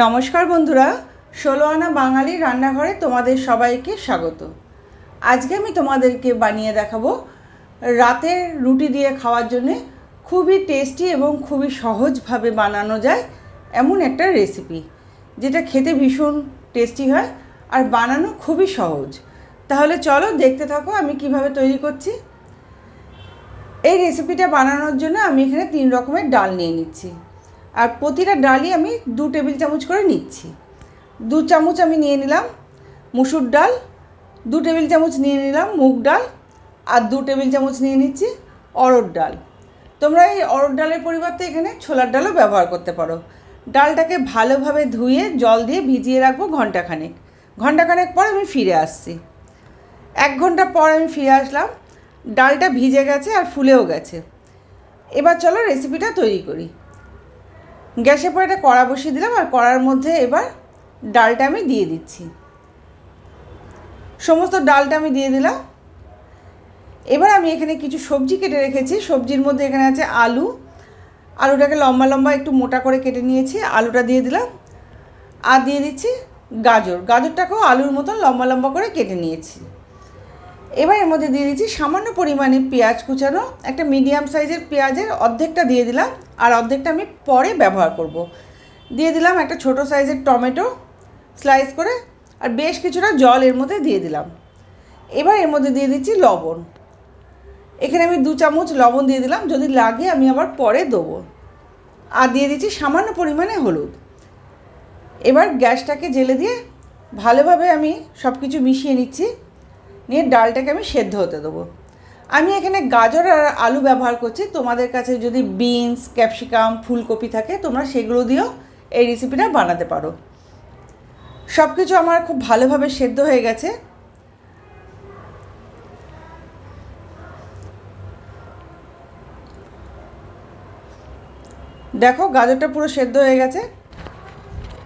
নমস্কার বন্ধুরা ষোলো আনা বাঙালি রান্নাঘরে তোমাদের সবাইকে স্বাগত। আজকে আমি তোমাদেরকে বানিয়ে দেখাবো রাতের রুটি দিয়ে খাওয়ার জন্যে খুবই টেস্টি এবং খুবই সহজভাবে বানানো যায় এমন একটা রেসিপি, যেটা খেতে ভীষণ টেস্টি হয় আর বানানো খুবই সহজ। তাহলে চলো দেখতে থাকো আমি কীভাবে তৈরি করছি। এই রেসিপিটা বানানোর জন্য আমি এখানে তিন রকমের ডাল নিয়ে নিচ্ছি। আর প্রতিটা ডালই আমি দু টেবিল চামচ করে নিচ্ছি। দু চামচ আমি নিয়ে নিলাম মুসুর ডাল, দু টেবিল চামচ নিয়ে নিলাম মুগ ডাল আর দু টেবিল চামচ নিয়ে নিচ্ছি অরড় ডাল। তোমরা এই অরড় ডালের পরিবর্তে এখানে ছোলার ডালও ব্যবহার করতে পারো। ডালটাকে ভালোভাবে ধুয়ে জল দিয়ে ভিজিয়ে রাখব ঘন্টাখানেক। ঘন্টাখানেক পর আমি ফিরে আসছি। এক ঘণ্টা পর আমি ফিরে আসলাম, ডালটা ভিজে গেছে আর ফুলেও গেছে। এবার চলো রেসিপিটা তৈরি করি। গ্যাসের পর একটা কড়া বসিয়ে দিলাম আর কড়ার মধ্যে এবার ডালটা আমি দিয়ে দিচ্ছি। সমস্ত ডালটা আমি দিয়ে দিলাম। এবার আমি এখানে কিছু সবজি কেটে রেখেছি। সবজির মধ্যে এখানে আছে আলু। আলুটাকে লম্বা লম্বা একটু মোটা করে কেটে নিয়েছি। আলুটা দিয়ে দিলাম। আর দিয়ে দিচ্ছি গাজর। গাজরটাকেও আলুর মতন লম্বা লম্বা করে কেটে নিয়েছি। এবার এর মধ্যে দিয়ে দিচ্ছি সামান্য পরিমাণে পেঁয়াজ কুচানো, একটা মিডিয়াম সাইজের পেঁয়াজের অর্ধেকটা দিয়ে দিলাম, আর অর্ধেকটা আমি পরে ব্যবহার করব। দিয়ে দিলাম একটা ছোট সাইজের টমেটো স্লাইস করে, আর বেশ কিছুটা জল এর মধ্যে দিয়ে দিলাম। এবার এর মধ্যে দিয়ে দিচ্ছি লবণ। এখানে আমি দু চামচ লবণ দিয়ে দিলাম, যদি লাগে আমি আবার পরে দেবো। আর দিয়ে দিচ্ছি সামান্য পরিমাণে হলুদ। এবার গ্যাসটাকে জেলে দিয়ে ভালোভাবে আমি সব কিছু মিশিয়ে নিচ্ছি। নিয়ে ডালটাকে আমি সেদ্ধ হতে দেবো। আমি এখানে গাজর আর আলু ব্যবহার করছি। তোমাদের কাছে যদি বিনস, ক্যাপসিকাম, ফুলকপি থাকে, তোমরা সেগুলো দিয়েও এই রেসিপিটা বানাতে পারো। সব কিছু আমার খুব ভালোভাবে সেদ্ধ হয়ে গেছে। দেখো, গাজরটা পুরো সেদ্ধ হয়ে গেছে।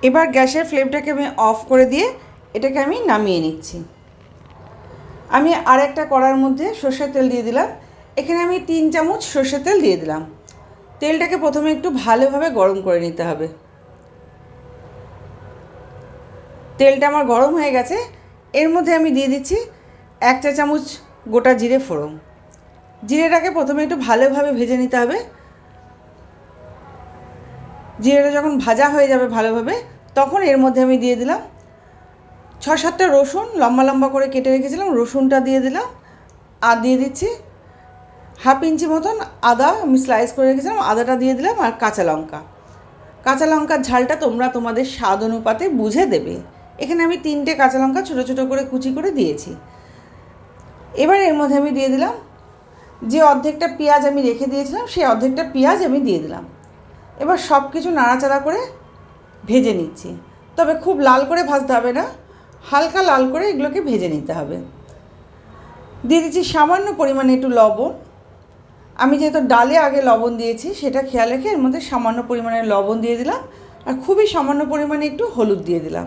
এবার গ্যাসের ফ্লেমটাকে আমি অফ করে দিয়ে এটাকে আমি নামিয়ে নিচ্ছি। আমি আর একটা কড়ার মধ্যে সর্ষের তেল দিয়ে দিলাম। এখানে আমি তিন চামচ সর্ষের তেল দিয়ে দিলাম। তেলটাকে প্রথমে একটু ভালোভাবে গরম করে নিতে হবে। তেলটা আমার গরম হয়ে গেছে। এর মধ্যে আমি দিয়ে দিচ্ছি এক চা চামচ গোটা জিরে ফোড়ন। জিরেটাকে প্রথমে একটু ভালোভাবে ভেজে নিতে হবে। জিরেটা যখন ভাজা হয়ে যাবে ভালোভাবে, তখন এর মধ্যে আমি দিয়ে দিলাম ছ সাতটা রসুন লম্বা লম্বা করে কেটে রেখেছিলাম, রসুনটা দিয়ে দিলাম, আর দিয়ে দিচ্ছি হাফ ইঞ্চি মতন আদা আমি স্লাইস করে রেখেছিলাম, আদাটা দিয়ে দিলাম আর কাঁচা লঙ্কা। কাঁচা লঙ্কার ঝালটা তোমরা তোমাদের স্বাদ অনুপাতে বুঝে দেবে। এখানে আমি তিনটে কাঁচা লঙ্কা ছোটো ছোটো করে কুচি করে দিয়েছি। এবার এর মধ্যে আমি দিয়ে দিলাম যে অর্ধেকটা পেঁয়াজ আমি রেখে দিয়েছিলাম, সেই অর্ধেকটা পেঁয়াজ আমি দিয়ে দিলাম। এবার সব কিছু নাড়াচাড়া করে ভেজে নিচ্ছি। তবে খুব লাল করে ভাজতে হবে না। হালকা লাল করে এগুলোকে ভেজে নিতে হবে। দিয়ে দিচ্ছি সামান্য পরিমাণে একটু লবণ। আমি যেহেতু ডালে আগে লবণ দিয়েছি, সেটা খেয়াল রেখে এর মধ্যে সামান্য পরিমাণে লবণ দিয়ে দিলাম আর খুবই সামান্য পরিমাণে একটু হলুদ দিয়ে দিলাম।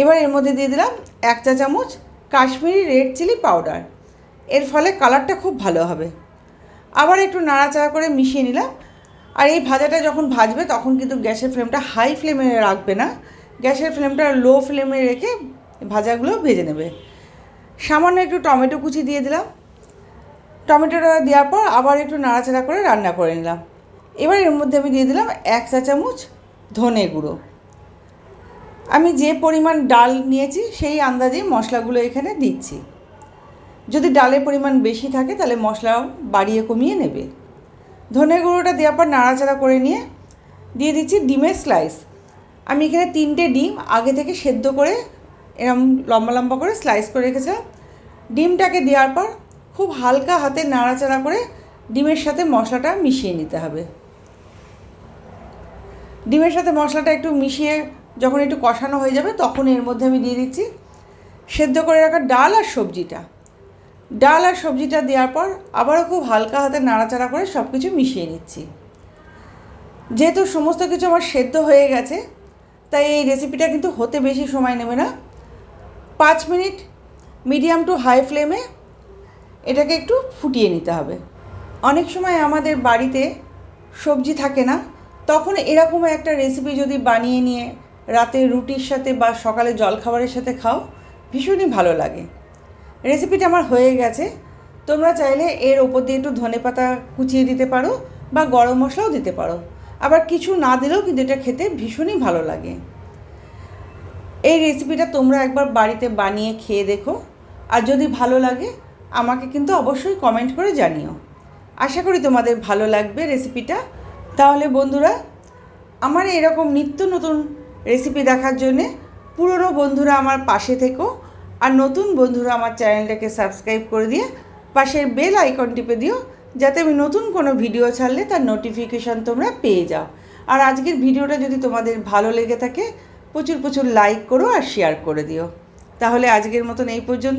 এবার এর মধ্যে দিয়ে দিলাম এক চা চামচ কাশ্মীরি রেড চিলি পাউডার। এর ফলে কালারটা খুব ভালো হবে। আবার একটু নাড়াচাড়া করে মিশিয়ে নিলাম। আর এই ভাজাটা যখন ভাজবে, তখন কিন্তু গ্যাসের ফ্লেমটা হাই ফ্লেমে রাখবে না। গ্যাসের ফ্লেমটা লো ফ্লেমে রেখে ভাজাগুলো ভেজে নেবে। সামান্য একটু টমেটো কুচি দিয়ে দিলাম। টমেটোটা দেওয়ার পর আবার একটু নাড়াচাড়া করে রান্না করে নিলাম। এবার এর মধ্যে আমি দিয়ে দিলাম এক চা চামচ ধনে গুঁড়ো। আমি যে পরিমাণ ডাল নিয়েছি সেই আন্দাজেই মশলাগুলো এখানে দিচ্ছি। যদি ডালের পরিমাণ বেশি থাকে তাহলে মশলা বাড়িয়ে কমিয়ে নেবে। ধনে গুঁড়োটা দেওয়ার পর নাড়াচাড়া করে নিয়ে দিয়ে দিচ্ছি ডিমের স্লাইস। আমি এখানে তিনটে ডিম আগে থেকে সেদ্ধ করে এরম লম্বা লম্বা করে স্লাইস করে রেখেছিলাম। ডিমটাকে দেওয়ার পর খুব হালকা হাতে নাড়াচাড়া করে ডিমের সাথে মশলাটা মিশিয়ে নিতে হবে। ডিমের সাথে মশলাটা একটু মিশিয়ে যখন একটু কষানো হয়ে যাবে তখন এর মধ্যে আমি দিয়ে দিচ্ছি সেদ্ধ করে রাখা ডাল আর সবজিটা। ডাল আর সবজিটা দেওয়ার পর আবারও খুব হালকা হাতে নাড়াচাড়া করে সব কিছু মিশিয়ে নিচ্ছি। যেহেতু সমস্ত কিছু আমার সেদ্ধ হয়ে গেছে তাই এই রেসিপিটা কিন্তু হতে বেশি সময় নেবে না। পাঁচ মিনিট মিডিয়াম টু হাই ফ্লেমে এটাকে একটু ফুটিয়ে নিতে হবে। অনেক সময় আমাদের বাড়িতে সবজি থাকে না, তখন এরকম একটা রেসিপি যদি বানিয়ে নিয়ে রাতে রুটির সাথে বা সকালে জলখাবারের সাথে খাও, ভীষণই ভালো লাগে। রেসিপিটা আমার হয়ে গেছে, তোমরা চাইলে এর ওপর দিয়ে একটু ধনে পাতা কুচিয়ে দিতে পারো বা গরম মশলাও দিতে পারো। আবার কিছু না দিলেও কিন্তু এটা খেতে ভীষণই ভালো লাগে। এই রেসিপিটা তোমরা একবার বাড়িতে বানিয়ে খেয়ে দেখো। আর যদি ভালো লাগে, আমাকে কিন্তু অবশ্যই কমেন্ট করে জানিও। আশা করি তোমাদের ভালো লাগবে রেসিপিটা তাহলে বন্ধুরা, আমার এরকম নিত্য নতুন রেসিপি দেখার জন্যে পুরনো বন্ধুরা আমার পাশে থেকো। আর নতুন বন্ধুরা আমার চ্যানেলটাকে সাবস্ক্রাইব করে দিয়ে পাশের বেল আইকন টিপে দিও। যাতে আমি নতুন কোনো ভিডিও ছাড়লে তার নোটিফিকেশান তোমরা পেয়ে যাও। আর আজকের ভিডিওটা যদি তোমাদের ভালো লেগে থাকে, প্রচুর প্রচুর লাইক করো আর শেয়ার করে দিও। তাহলে আজকের মতন এই পর্যন্ত।